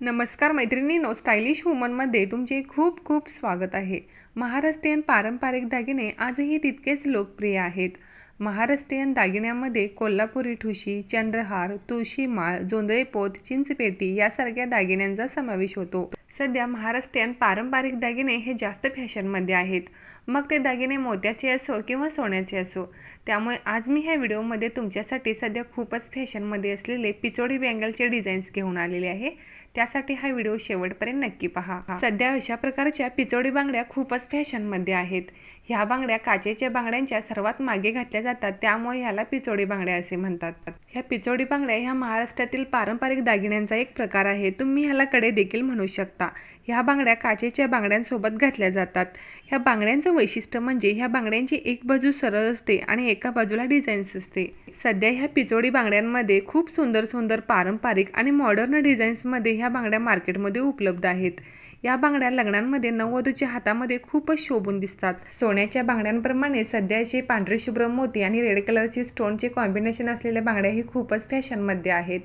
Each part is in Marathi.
नमस्कार मैत्रिणींनो स्टायलिश वुमनमध्ये तुमचे खूप खूप स्वागत आहे. महाराष्ट्रीयन पारंपरिक दागिने आजही तितकेच लोकप्रिय आहेत. महाराष्ट्रीयन दागिन्यामध्ये कोल्हापुरी ठुशी चंद्रहार तुळशी माळ जोंधळे पोत चिंचपेटी यासारख्या दागिन्यांचा समावेश होतो. सध्या महाराष्ट्रीयन पारंपरिक दागिने हे जास्त फॅशनमध्ये आहेत. मग ते दागिने मोत्याचे असो किंवा सोन्याचे असो. त्यामुळे आज मी ह्या व्हिडिओमध्ये तुमच्यासाठी सध्या खूपच फॅशनमध्ये असलेले पिचोडी बँगलचे डिझाईन्स घेऊन आलेले आहे. त्यासाठी हा व्हिडिओ शेवटपर्यंत नक्की पहा. सध्या अशा प्रकारच्या पिचोडी बांगड्या खूपच फॅशनमध्ये आहेत. ह्या बांगड्या काचेच्या बांगड्यांच्या सर्वात मागे घातल्या जातात त्यामुळे ह्याला पिचोडी बांगड्या असे म्हणतात. ह्या पिचोडी बांगड्या ह्या महाराष्ट्रातील पारंपरिक दागिन्यांचा एक प्रकार आहे. तुम्ही ह्याला कडे देखील म्हणू शकता. ह्या बांगड्या काचेच्या बांगड्यांसोबत घातल्या जातात. ह्या बांगड्यांचं वैशिष्ट्य म्हणजे ह्या बांगड्यांची एक बाजू सरळ असते आणि एका बाजूला डिझाईन्स असते. सध्या ह्या पिचोडी बांगड्यांमध्ये खूप सुंदर सुंदर पारंपरिक आणि मॉडर्न डिझाईन्समध्ये ह्या बांगड्या मार्केटमध्ये उपलब्ध आहेत. या बांगड्या लग्नांमध्ये नववधूच्या हातामध्ये खूपच शोभून दिसतात. सोन्याच्या बांगड्यांप्रमाणे सध्याचे पांढरे शुभ्र मोती आणि रेड कलरचे स्टोनचे कॉम्बिनेशन असलेल्या बांगड्या ही खूपच फॅशनमध्ये आहेत.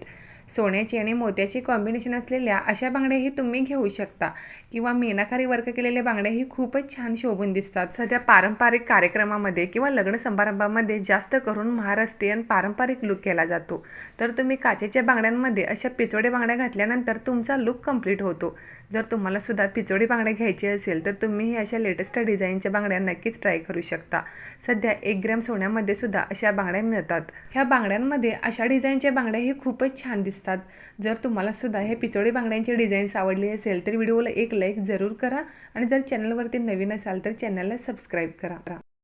सोन्याची आणि मोत्याची कॉम्बिनेशन असलेल्या अशा बांगड्याही तुम्ही घेऊ शकता. किंवा मीनाकारी वर्क केलेल्या बांगड्याही खूपच छान शोभून दिसतात. सध्या पारंपरिक कार्यक्रमामध्ये किंवा लग्न समारंभामध्ये जास्त करून महाराष्ट्रीयन पारंपरिक लुक केला जातो. तर तुम्ही काचेच्या बांगड्यांमध्ये अशा पिचोडे बांगड्या घातल्यानंतर तुमचा लुक कंप्लीट होतो. जर तुम्हाला सुद्धा पिचोडी बांगड्या घ्यायची असेल तर तुम्ही अशा लेटेस्ट डिझाईनच्या बांगड्या नक्कीच ट्राय करू शकता. सध्या एक ग्रॅम सोन्यामध्ये सुद्धा अशा बांगड्या मिळतात. ह्या बांगड्यांमध्ये अशा डिझाईनच्या बांगड्याही खूपच छान दिसतात. जर तुम्हाला सुद्धा हे पिचोडी बांगड्यांची डिझाईन्स आवडली असेल तर व्हिडिओला एक लाईक जरूर करा आणि जर चॅनलवरती नवीन असाल तर चॅनलला सबस्क्राईब करा.